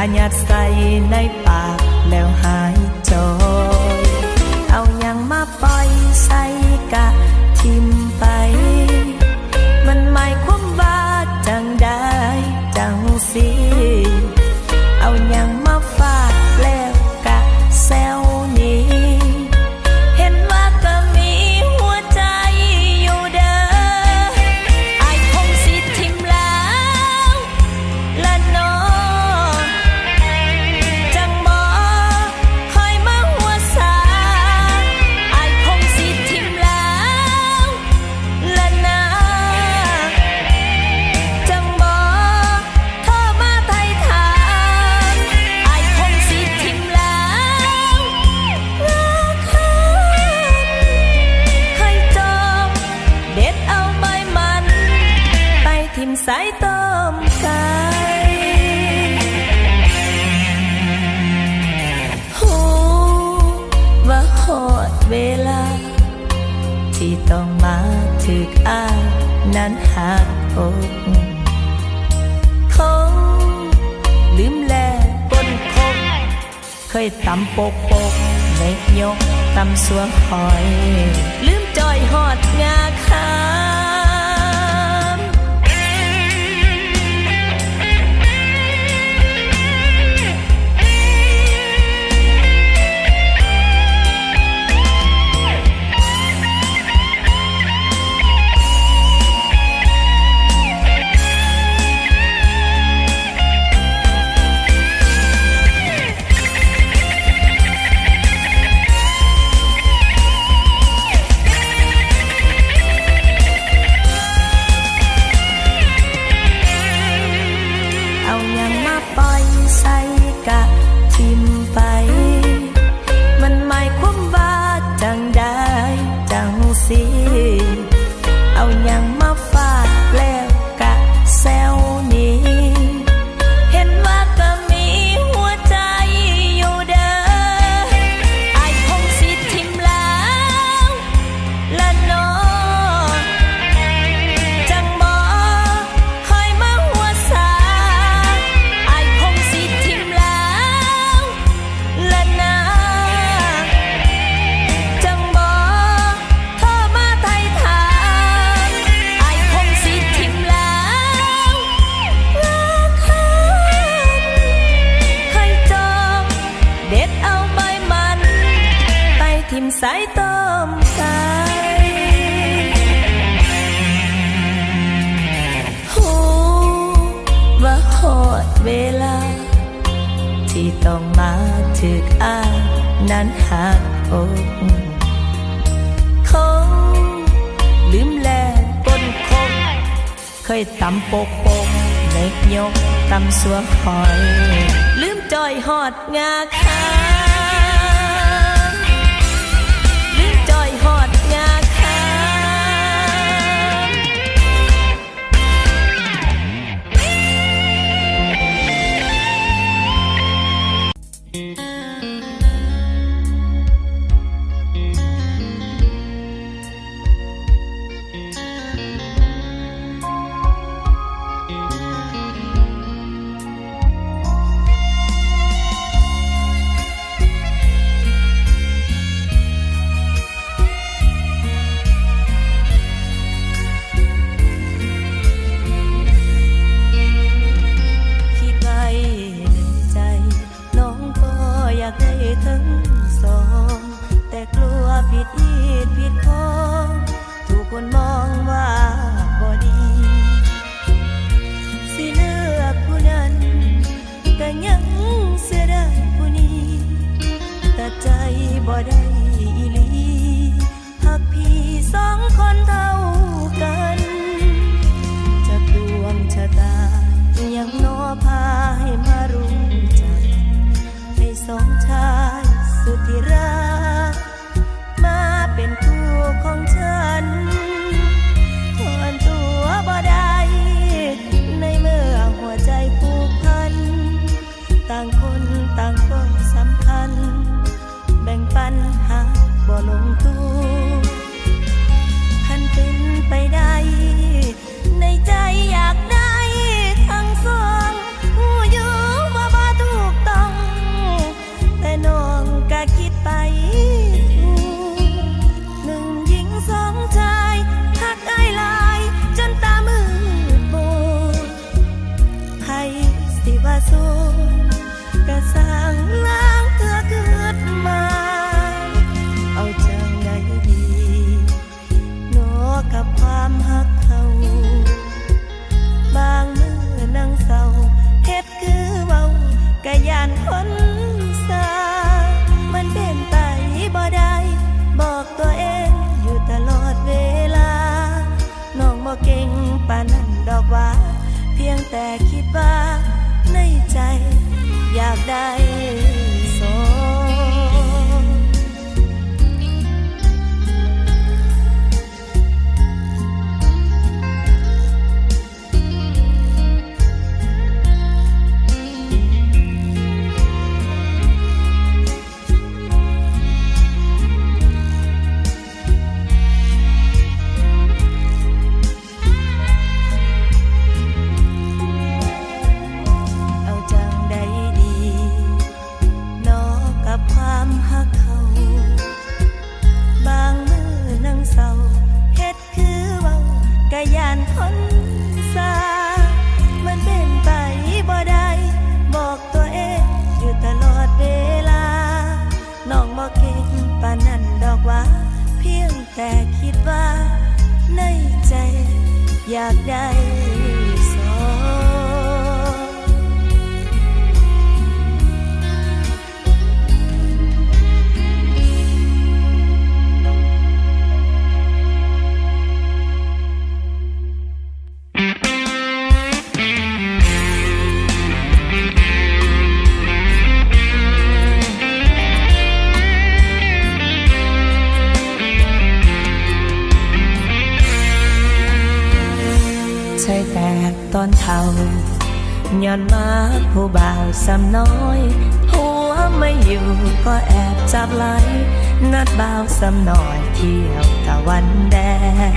าหยาดใส่ในปากแล้วหายจบ ตำปกปกเล็กยกตำสัวคอย ลืมจอยหอดงาคา ยตำโปกโปกเนกยกตำสัวคอย ลืมจอยหอดงาค่ะ ใส่แตกตอนเท่าย้อนมาผู้บ่าวสำน้อย หัวไม่อยู่ก็แอบจับไหลนัดบ่าวสำน้อยเที่ยวตะวันแดง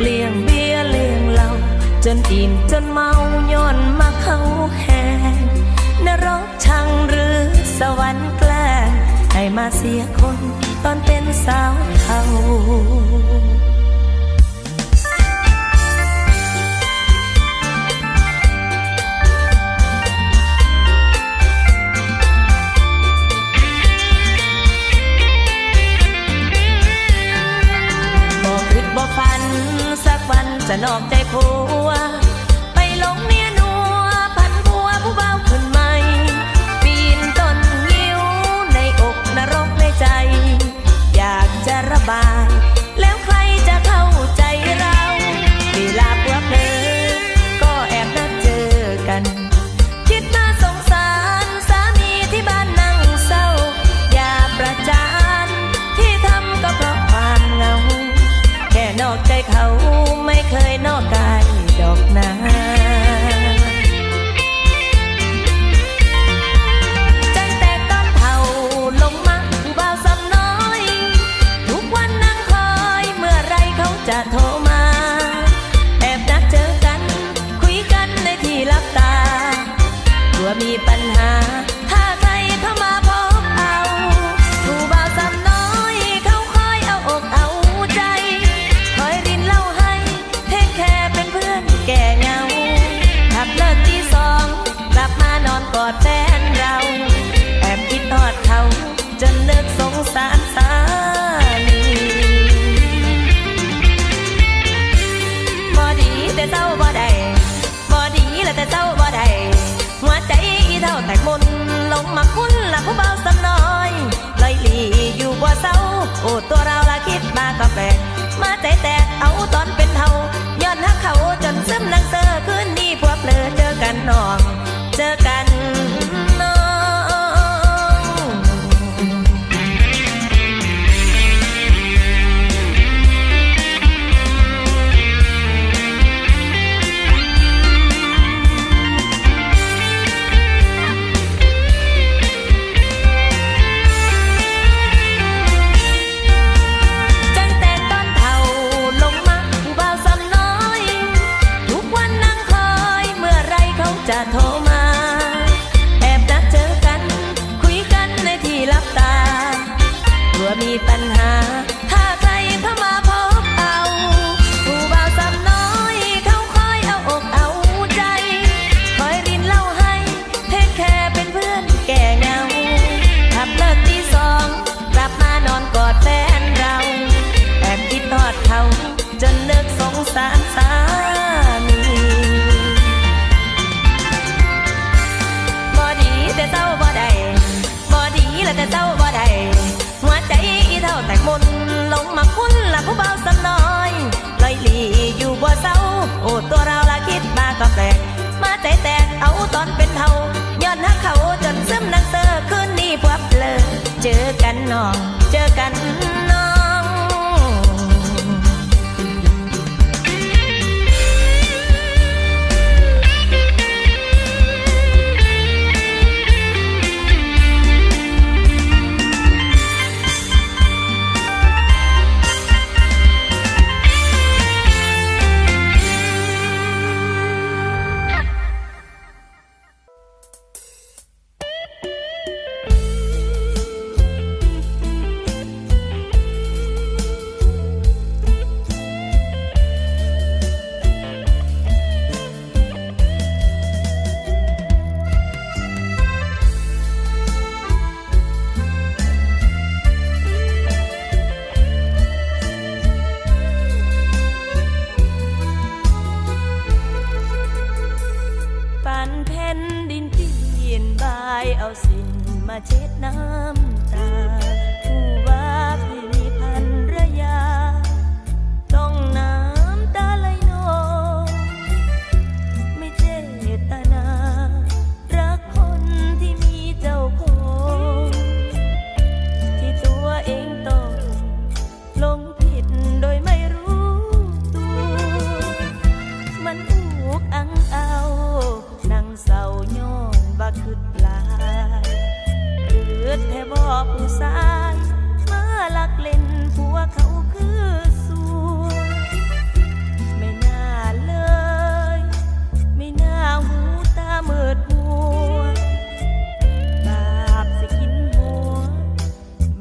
เลี้ยงเบียเลี้ยงเหล้าจนอิ่มจนเมาย้อนมาเข้าแหงนรกชังหรือสวรรค์แกล้งให้มาเสียคนตอนเป็นสาวเท่า สนอกใจผัว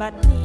บัดนี้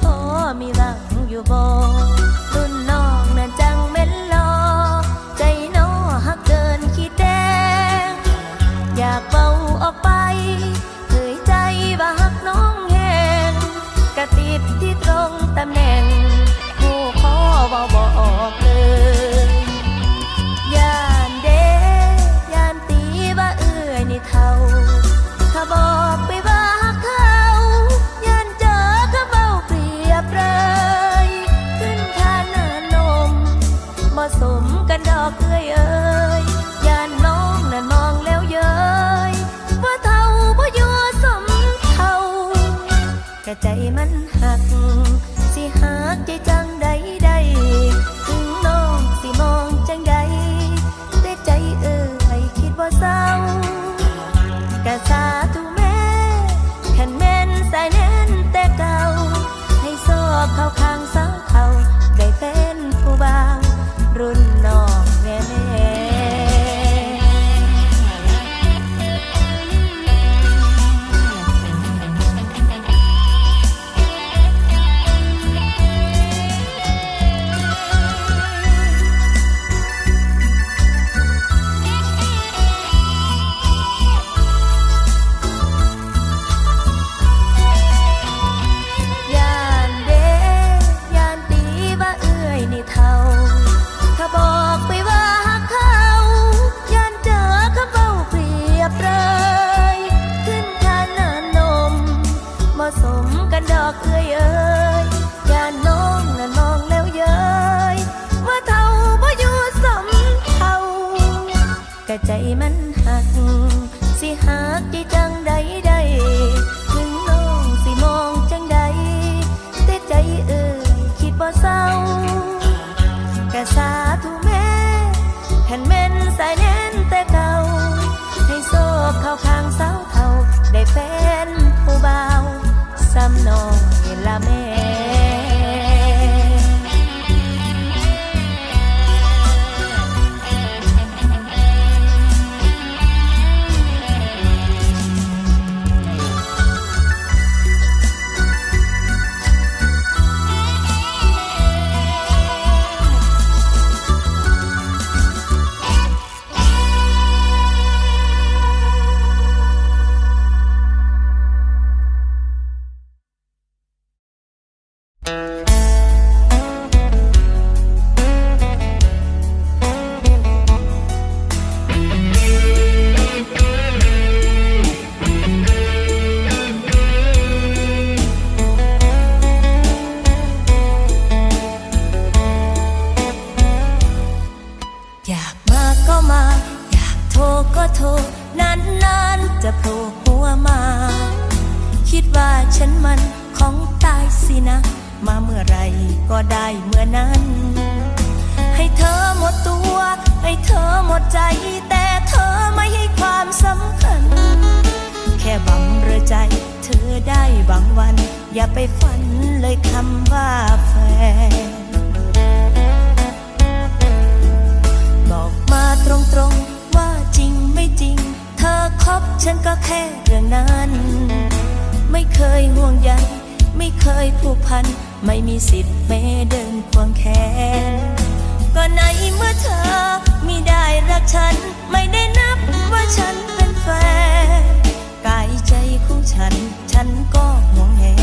พอมีหลังอยู่บ่ สมกันดอกเอ้ยเอ่ยอย่าน้องน่นมองแล้วเย้ยว่าเท่าบ่อยู่สมเท่ากะใจมันหัก สิหักจีจังใดใดถึงน้องสิมองจังใดแต่ใจเอ่ยคิดบ่เศร้ากะสาธุแม่แผ่นเม่นสายแน่นแต่เก่า ให้โซบเข้าข้างเศร้า เลยคำว่าแฟน บอกมาตรงๆว่าจริงไม่จริง เธอคบฉันก็แค่เรื่องนั้น ไม่เคยห่วงใยไม่เคยผูกพัน ไม่มีสิทธิ์แม้เดินควงแขนก็ไหนเมื่อเธอไม่ได้รักฉัน ไม่ได้นับว่าฉันเป็นแฟนกายใจของฉัน ฉันก็ห่วงแหน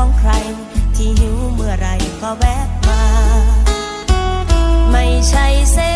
ของใคร ที่หิวเมื่อไรก็แวะมา ไม่ใช่เส้